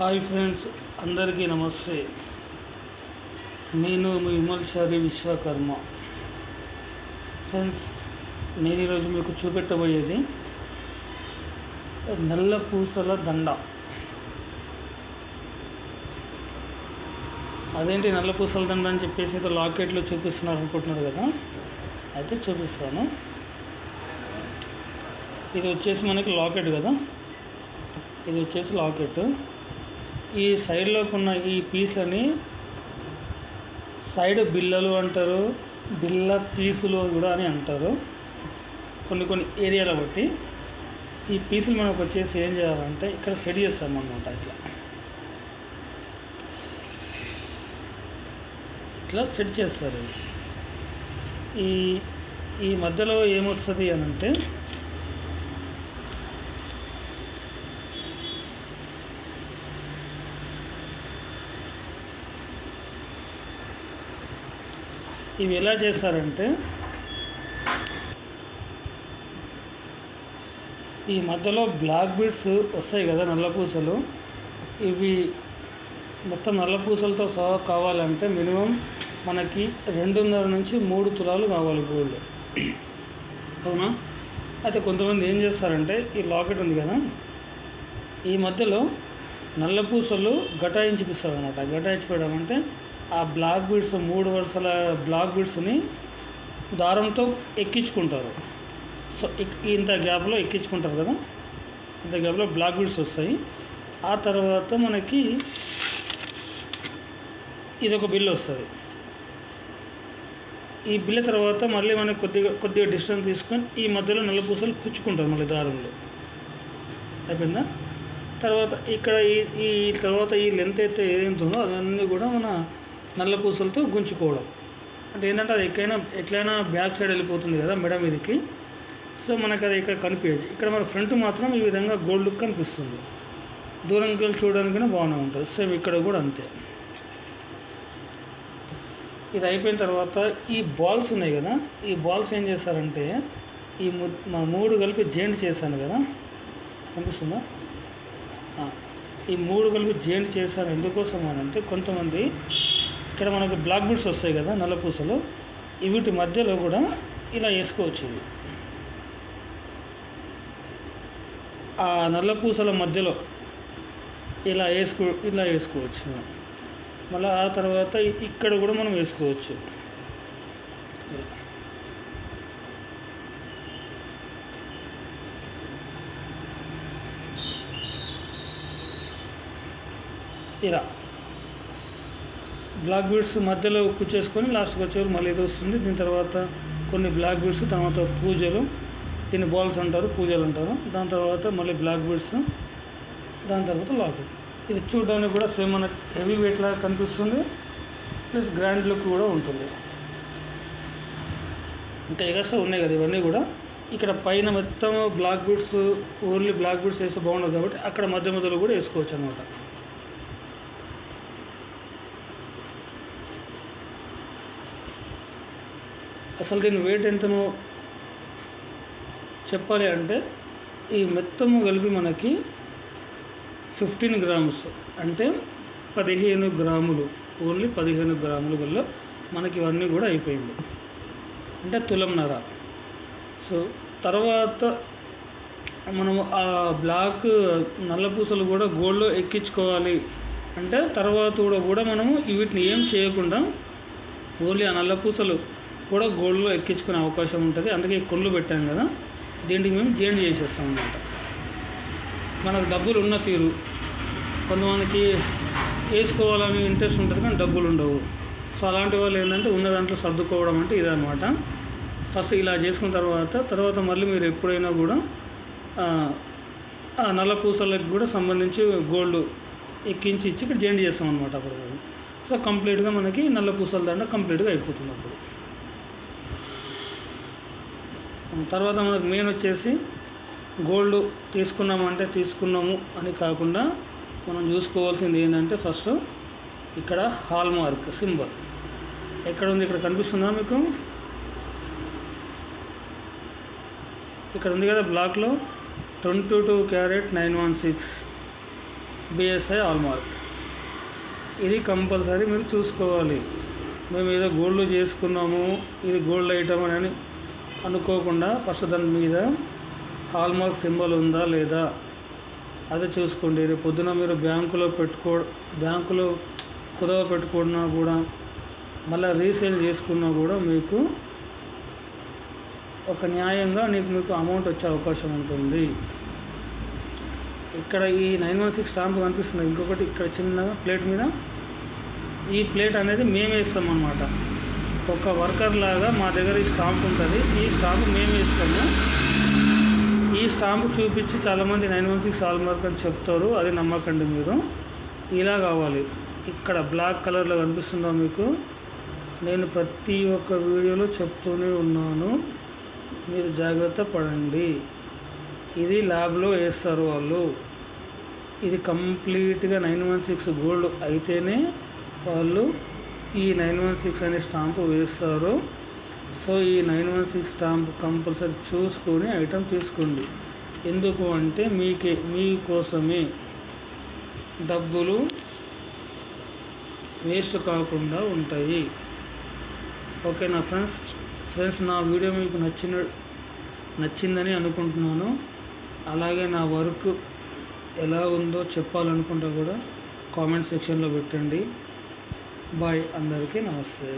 Hi friends అందరికీ నమస్తే. నేను మీ విమల్చారి విశ్వకర్మ. ఫ్రెండ్స్ నేను ఈరోజు మీకు చూపెట్టబోయేది నల్ల పూసల దండ. అదేంటి నల్ల పూసల దండ అని చెప్పేసి అయితే లాకెట్లో చూపిస్తున్నారు అనుకుంటున్నారు కదా? అయితే చూపిస్తాను. ఇది వచ్చేసి మనకి లాకెట్ కదా? ఇది వచ్చేసి లాకెట్. ఈ సైడ్లోకి ఉన్న ఈ పీస్లని సైడ్ బిల్లలు అంటారు బిల్ల పీసులు కూడా అని అంటారు. కొన్ని కొన్ని ఏరియాల బట్టి ఈ పీసులు మనకు వచ్చేసి ఏం చేయాలంటే ఇక్కడ సెట్ చేస్తాం అనమాట ఇట్లా. ఇట్లా సెట్ చేస్తారు. ఈ ఈ మధ్యలో ఏమొస్తుంది అని అంటే ఇవి ఎలా చేస్తారంటే ఈ మధ్యలో బ్లాక్ బీడ్స్ వస్తాయి కదా నల్లపూసలు ఇవి మొత్తం నల్లపూసలతో సహా కావాలంటే మినిమం మనకి రెండున్నర నుంచి మూడు తులాలు కావాలి గోల్డ్. అవునా? అయితే కొంతమంది ఏం చేస్తారంటే ఈ లాకెట్ ఉంది కదా ఈ మధ్యలో నల్లపూసలు గటాయించిపిస్తారు అనమాట గటాయించిపోయడం అంటే ఆ బ్లాక్ బీడ్స్ మూడు వరుసల బ్లాక్ బీడ్స్ని దారంతో ఎక్కించుకుంటారు. సో ఇంత గ్యాప్లో ఎక్కించుకుంటారు కదా? ఇంత గ్యాప్లో బ్లాక్ బీడ్స్ వస్తాయి. ఆ తర్వాత మనకి ఇది ఒక బిల్ వస్తుంది. ఈ బిల్ల తర్వాత మళ్ళీ మనకి కొద్దిగా కొద్దిగా డిస్టెన్స్ తీసుకొని ఈ మధ్యలో నల్ల పూసలు కుచ్చుకుంటారు మళ్ళీ దారంలో. అయిపోయిందా? తర్వాత ఇక్కడ ఈ ఈ తర్వాత ఈ లెంత్ అయితే ఏదైతుందో ఉందో అదన్నీ కూడా మన నల్ల పూసలతో గుంచుకోవడం అంటే ఏంటంటే అది ఎక్కడైనా ఎట్లయినా బ్యాక్ సైడ్ వెళ్ళిపోతుంది కదా మెడ మీదకి. సో మనకు అది ఇక్కడ కనిపించదు. ఇక్కడ మన ఫ్రంట్ మాత్రం ఈ విధంగా గోల్డ్ లుక్ కనిపిస్తుంది. దూరంకి వెళ్ళి చూడడానికి బాగానే ఉంటుంది. సేమ్ ఇక్కడ కూడా అంతే. ఇది అయిపోయిన తర్వాత ఈ బాల్స్ ఉన్నాయి కదా ఈ బాల్స్ ఏం చేస్తారంటే ఈ మా మూడు కలిపి జాయింట్ చేశాను కదా. కనిపిస్తుందా? ఈ మూడు కలిపి జాయింట్ చేశాను. ఎందుకోసం అని అంటే కొంతమంది ఇక్కడ మనకు బ్లాక్ బీడ్స్ వస్తాయి కదా నల్లపూసలు వీటి మధ్యలో కూడా ఇలా వేసుకోవచ్చు ఇవి ఆ నల్లపూసల మధ్యలో ఇలా వేసుకో ఇలా వేసుకోవచ్చు మనం. మళ్ళీ ఆ తర్వాత ఇక్కడ కూడా మనం వేసుకోవచ్చు ఇలా. బ్లాక్ బీడ్స్ మధ్యలో కూర్చేసుకొని లాస్ట్కి వచ్చేవారు మళ్ళీ ఇది వస్తుంది. దీని తర్వాత కొన్ని బ్లాక్ బీడ్స్ తర్వాత పూజలు దీన్ని బాల్స్ అంటారు పూజలు అంటారు. దాని తర్వాత మళ్ళీ బ్లాక్ బీడ్స్ దాని తర్వాత లాకెట్ ఇది చూడడానికి కూడా సేమ్ మనకి హెవీ వెయిట్ లాగా కనిపిస్తుంది. ప్లస్ గ్రాండ్ లుక్ కూడా ఉంటుంది. అంటే ఎగస్ట్రా ఉన్నాయి కదా ఇవన్నీ కూడా. ఇక్కడ పైన మొత్తం black beads only black beads వేస్తే బాగుండదు కాబట్టి అక్కడ మధ్య మధ్యలో కూడా వేసుకోవచ్చు అనమాట అసలు దీని వెయిట్ ఎంతనో చెప్పాలి అంటే ఈ మొత్తము కలిపి మనకి ఫిఫ్టీన్ గ్రామ్స్ అంటే పదిహేను గ్రాములు ఓన్లీ పదిహేను గ్రాములు వల్ల మనకి ఇవన్నీ కూడా అయిపోయింది. అంటే తులంన్నర సో తర్వాత మనము ఆ బ్లాక్ నల్లపూసలు కూడా గోల్డ్లో ఎక్కించుకోవాలి అంటే తర్వాత కూడా కూడా మనము వీటిని ఏం చేయకుండా ఓన్లీ ఆ నల్లపూసలు కూడా గోల్డ్లో ఎక్కించుకునే అవకాశం ఉంటుంది. అందుకే కొళ్ళు పెట్టాం కదా దీనికి మేము జాయింట్ చేసేస్తాం అనమాట మనకు డబ్బులు ఉన్న తీరు కొంతమందికి వేసుకోవాలని ఇంట్రెస్ట్ ఉంటుంది కానీ డబ్బులు ఉండవు. సో అలాంటి వాళ్ళు ఏంటంటే ఉన్న దాంట్లో సర్దుకోవడం అంటే ఇదన్నమాట. ఫస్ట్ ఇలా చేసుకున్న తర్వాత తర్వాత మళ్ళీ మీరు ఎప్పుడైనా కూడా ఆ, నల్ల పూసలకు కూడా సంబంధించి గోల్డ్ ఎక్కించి ఇచ్చి ఇక్కడ జాయింట్ చేస్తాం అనమాట అప్పుడు. సో కంప్లీట్గా మనకి నల్ల పూసల దండ కంప్లీట్గా అయిపోతుంది అప్పుడు. తర్వాత మనకు మెయిన్ వచ్చేసి గోల్డ్ తీసుకున్నామంటే తీసుకున్నాము అని కాకుండా మనం చూసుకోవాల్సింది ఏంటంటే ఫస్ట్ ఇక్కడ హాల్ మార్క్ సింబల్ ఎక్కడ ఉంది ఇక్కడ కనిపిస్తుందా మీకు? ఇక్కడ ఉంది కదా బ్లాక్లో twenty two carat nine one six BSI hallmark ఇది కంపల్సరీ మీరు చూసుకోవాలి. మేము ఏదో గోల్డ్ చేసుకున్నాము ఇది గోల్డ్ ఐటమ్ అని అనుకోకుండా ఫస్ట్ దాని మీద హాల్మార్క్ సింబల్ ఉందా లేదా? అది చూసుకోండి. రేపు పొద్దున మీరు బ్యాంకులో పెట్టుకో బ్యాంకులో కుదవ పెట్టుకున్నా కూడా మళ్ళీ రీసేల్ చేసుకున్నా కూడా మీకు ఒక న్యాయంగా నీకు మీకు అమౌంట్ వచ్చే అవకాశం ఉంటుంది. ఇక్కడ ఈ నైన్ వన్ సిక్స్ స్టాంప్ కనిపిస్తుంది. ఇంకొకటి ఇక్కడ చిన్న ప్లేట్ మీద. ఈ ప్లేట్ అనేది మేము వేస్తాం అన్నమాట ఒక వర్కర్ లాగా మా దగ్గర ఈ స్టాంప్ ఉంటుంది. ఈ స్టాంప్ మేము వేస్తాము ఈ స్టాంప్ చూపించి చాలామంది నైన్ వన్ సిక్స్ ఆల్మార్క్ అని చెప్తారు. అది నమ్మకండి మీరు. ఇలా కావాలి. ఇక్కడ బ్లాక్ కలర్లో కనిపిస్తుందా మీకు? నేను ప్రతి ఒక్క వీడియోలో చెప్తూనే ఉన్నాను. మీరు జాగ్రత్త పడండి. ఇది ల్యాబ్లో వేస్తారు వాళ్ళు. ఇది కంప్లీట్గా నైన్ వన్ సిక్స్ గోల్డ్ అయితేనే వాళ్ళు ఈ నైన్ వన్ సిక్స్ అనే స్టాంపు వేస్తారు. సో ఈ nine one six stamp compulsory చూసుకొని ఐటెం తీసుకోండి. ఎందుకు అంటే మీకే మీకోసమే డబ్బులు వేస్ట్ కాకుండా ఉంటాయి. ఓకేనా ఫ్రెండ్స్? ఫ్రెండ్స్ నా వీడియో మీకు నచ్చిన నచ్చిందని అనుకుంటున్నాను. అలాగే నా వర్క్ ఎలా ఉందో చెప్పాలనుకుంటా కూడా కామెంట్ సెక్షన్లో పెట్టండి. బాయ్ అందరికీ నమస్తే.